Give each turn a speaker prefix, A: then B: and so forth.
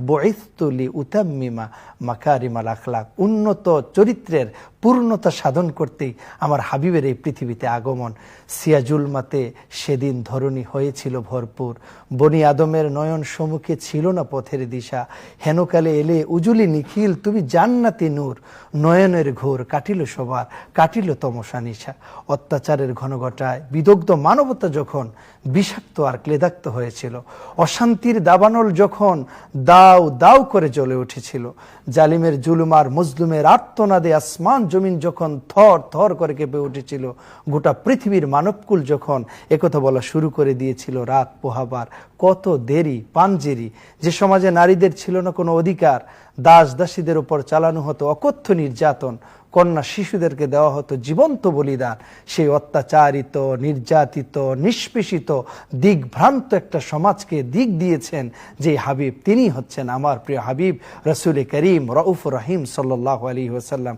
A: বইস্তুলি উতাম্মিমা মাকারিমাল আখলাক। উন্নত চরিত্রের পূর্ণতা সাধন করতেই আমার হাবিবের এই পৃথিবীতে আগমন। সিয়াজুল মাতে সেদিন ধরনী হয়েছিল ভরপুর। বনি আদমের নয়ন সম্মুখে ছিল না পথের দিশা। হেনকালে এলে, উজুলি নিখিল, তুমি জান্নাতি নূর। নয়নের ঘোর কাটিল সবার কাটিল তমসা নিশা। অত্যাচারের ঘনঘটায় বিদগ্ধ মানবতা যখন বিষাক্ত আর ক্লেদাক্ত হয়েছিল, অশান্তির দাবানল যখন দাও দাও করে জ্বলে উঠেছিল, জালিমের জুলুমার মজলুমের আর্তনাদে আসমান জমিন যখন থর থর করে কেঁপে উঠেছিল, গোটা পৃথিবীর মানবকুল যখন একথা বলা শুরু করে দিয়েছিল রাত পোহাবার। কত দেরি পাঞ্জেরি যে সমাজে নারীদের ছিল না কোনো অধিকার, দাস দাসীদের উপর চালানো হতো অকথ্য নির্যাতন, কন্যা শিশুদেরকে দেওয়া হতো জীবন্ত বলিদান। সেই অত্যাচারিত, নির্যাতিত, নিষ্পেষিত, দিগভ্রান্ত একটা সমাজকে দিক দিয়েছেন যে হাবিব। তিনি হচ্ছেন আমার প্রিয় হাবিব, রসুল করিম, রউফ রহিম সাল্লাহ আলী ওসাল্লাম